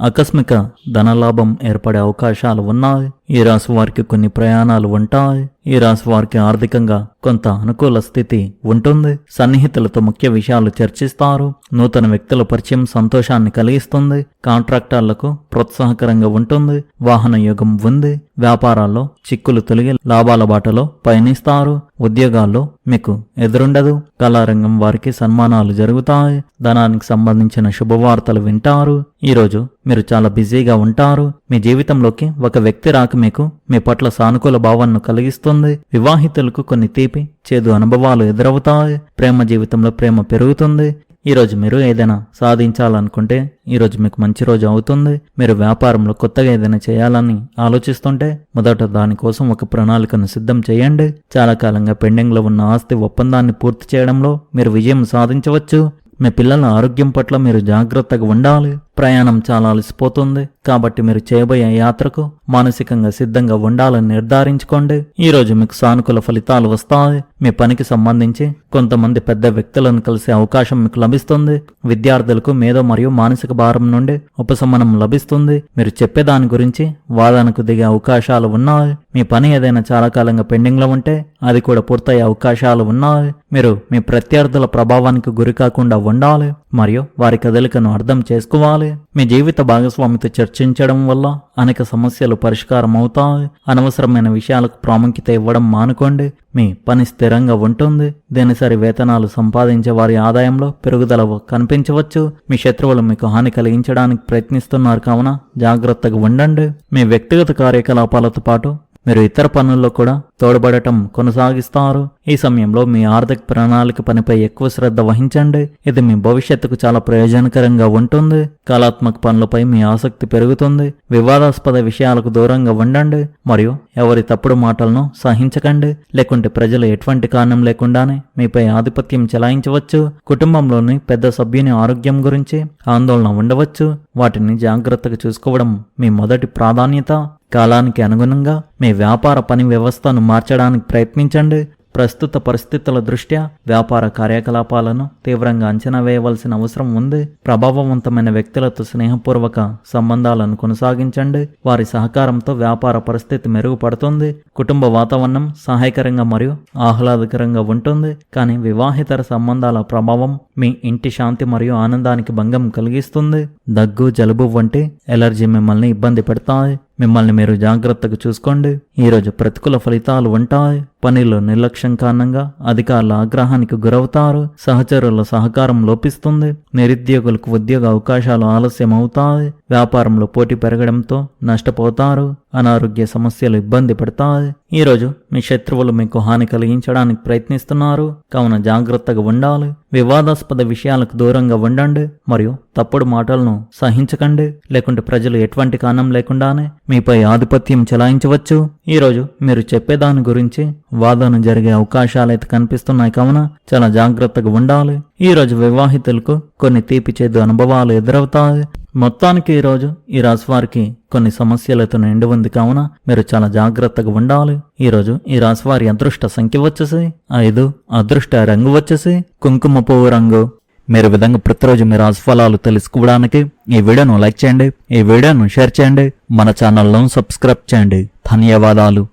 ఆకస్మిక ధనలాభం ఏర్పడే అవకాశాలు ఉన్నాయి. ఈ రాశి వారికి కొన్ని ప్రయాణాలు ఉంటాయి. ఈ రాశి వారికి ఆర్థికంగా కొంత అనుకూల స్థితి ఉంటుంది. సన్నిహితులతో ముఖ్య విషయాలు చర్చిస్తారు. నూతన వ్యక్తుల పరిచయం సంతోషాన్ని కలిగిస్తుంది. కాంట్రాక్టర్లకు ప్రోత్సాహకరంగా ఉంటుంది. వాహన యోగం ఉంది. వ్యాపారాల్లో చిక్కులు తొలగి లాభాల బాటలో పయనిస్తారు. ఉద్యోగాల్లో మీకు ఎదురుండదు. కళారంగం వారికి సన్మానాలు జరుగుతాయి. ధనానికి సంబంధించిన శుభవార్తలు వింటారు. ఈరోజు మీరు చాలా బిజీగా ఉంటారు. మీ జీవితంలోకి ఒక వ్యక్తి రాక మీకు మీ పట్ల సానుకూల భావాలను కలిగిస్తుంది. వివాహితులకు కొన్ని తీపి చేదు అనుభవాలు ఎదురవుతాయి. ప్రేమ జీవితంలో ప్రేమ పెరుగుతుంది. ఈరోజు మీరు ఏదైనా సాధించాలనుకుంటే ఈరోజు మీకు మంచి రోజు అవుతుంది. మీరు వ్యాపారంలో కొత్తగా ఏదైనా చేయాలని ఆలోచిస్తుంటే మొదట దానికోసం ఒక ప్రణాళికను సిద్ధం చేయండి. చాలా కాలంగా పెండింగ్లో ఉన్న ఆస్తి ఒప్పందాన్ని పూర్తి చేయడంలో మీరు విజయం సాధించవచ్చు. మీ పిల్లల ఆరోగ్యం పట్ల మీరు జాగ్రత్తగా ఉండాలి. ప్రయాణం చాలా అలసిపోతుంది. కాబట్టి మీరు చేయబోయే యాత్రకు మానసికంగా సిద్ధంగా ఉండాలని నిర్ధారించుకోండి. ఈ రోజు మీకు సానుకూల ఫలితాలు వస్తాయి. మీ పనికి సంబంధించి కొంతమంది పెద్ద వ్యక్తులను కలిసే అవకాశం మీకు లభిస్తుంది. విద్యార్థులకు మేధో మరియు మానసిక భారం నుండి ఉపశమనం లభిస్తుంది. మీరు చెప్పే దాని గురించి వాదనకు దిగే అవకాశాలు ఉన్నాయి. మీ పని ఏదైనా చాలా కాలంగా పెండింగ్లో ఉంటే అది కూడా పూర్తయ్యే అవకాశాలు ఉన్నాయి. మీరు మీ ప్రత్యర్థుల ప్రభావానికి గురికాకుండా ఉండాలి. మరియు వారి కదలికను అర్థం చేసుకోవాలి. మీ జీవిత భాగస్వామితో చర్చించడం వల్ల అనేక సమస్యలు పరిష్కారం అవుతాయి అనవసరమైన విషయాలకు ప్రాముఖ్యత ఇవ్వడం మానుకోండి. మీ పని స్థిరంగా ఉంటుంది. దినసరి వేతనాలు సంపాదించే వారి ఆదాయంలో పెరుగుదల కనిపించవచ్చు. మీ శత్రువులు మీకు హాని కలిగించడానికి ప్రయత్నిస్తున్నారు కావున జాగ్రత్తగా ఉండండి. మీ వ్యక్తిగత కార్యకలాపాలతో పాటు మీరు ఇతర పనుల్లో కూడా తోడ్పడటం కొనసాగిస్తారు. ఈ సమయంలో మీ ఆర్థిక ప్రణాళిక పనిపై ఎక్కువ శ్రద్ధ వహించండి. ఇది మీ భవిష్యత్తుకు చాలా ప్రయోజనకరంగా ఉంటుంది. కళాత్మక పనులపై మీ ఆసక్తి పెరుగుతుంది. వివాదాస్పద విషయాలకు దూరంగా ఉండండి. మరియు ఎవరి తప్పుడు మాటలను సహించకండి. లేకుంటే ప్రజలు ఎటువంటి కారణం లేకుండానే మీపై ఆధిపత్యం చెలాయించవచ్చు. కుటుంబంలోని పెద్ద సభ్యుని ఆరోగ్యం గురించి ఆందోళన ఉండవచ్చు. వాటిని జాగ్రత్తగా చూసుకోవడం మీ మొదటి ప్రాధాన్యత. కాలానికి అనుగుణంగా మీ వ్యాపార పని వ్యవస్థను మార్చడానికి ప్రయత్నించండి. ప్రస్తుత పరిస్థితుల దృష్ట్యా వ్యాపార కార్యకలాపాలను తీవ్రంగా అంచనా వేయవలసిన అవసరం ఉంది. ప్రభావవంతమైన వ్యక్తులతో స్నేహపూర్వక సంబంధాలను కొనసాగించండి. వారి సహకారంతో వ్యాపార పరిస్థితి మెరుగుపడుతుంది. కుటుంబ వాతావరణం సహాయకరంగా మరియు ఆహ్లాదకరంగా ఉంటుంది. కానీ వివాహితర సంబంధాల ప్రభావం మీ ఇంటి శాంతి మరియు ఆనందానికి భంగం కలిగిస్తుంది. దగ్గు జలుబు వంటి ఎలర్జీ మిమ్మల్ని ఇబ్బంది పెడతాయి. మిమ్మల్ని మీరు జాగ్రత్తగా చూసుకోండి. ఈరోజు ప్రతికూల ఫలితాలు ఉంటాయి. పనిలో నిర్లక్ష్యం కారణంగా అధికారుల ఆగ్రహానికి గురవుతారు. సహచరుల సహకారం లోపిస్తుంది. నిరుద్యోగులకు ఉద్యోగ అవకాశాలు ఆలస్యం అవుతాయి వ్యాపారంలో పోటీ పెరగడంతో నష్టపోతారు. అనారోగ్య సమస్యలు ఇబ్బంది పడతాయి. ఈరోజు మీ శత్రువులు మీకు హాని కలిగించడానికి ప్రయత్నిస్తున్నారు. కావున జాగ్రత్తగా ఉండాలి. వివాదాస్పద విషయాలకు దూరంగా ఉండండి. మరియు తప్పుడు మాటలను సహించకండి. లేకుంటే ప్రజలు ఎటువంటి కారణం లేకుండానే మీపై ఆధిపత్యం చెలాయించవచ్చు. ఈరోజు మీరు చెప్పేదాని గురించి వాదన జరిగే అవకాశాలైతే కనిపిస్తున్నాయి కావున చాలా జాగ్రత్తగా ఉండాలి. ఈరోజు వివాహితులకు కొన్ని తీపి చేదు అనుభవాలు ఎదురవుతాయి. మొత్తానికి ఈరోజు ఈ రాశి వారికి కొన్ని సమస్యలతో నిండి ఉంది కావున మీరు చాలా జాగ్రత్తగా ఉండాలి. ఈరోజు ఈ రాశి వారి అదృష్ట సంఖ్య వచ్చేసి ఐదు అదృష్ట రంగు వచ్చేసి కుంకుమ పువ్వు రంగు. మీరు విధంగా ప్రతిరోజు మీ రాశిఫలాలు తెలుసుకోవడానికి ఈ వీడియోను లైక్ చేయండి ఈ వీడియోను షేర్ చేయండి మన ఛానల్ను సబ్స్క్రైబ్ చేయండి. ధన్యవాదాలు.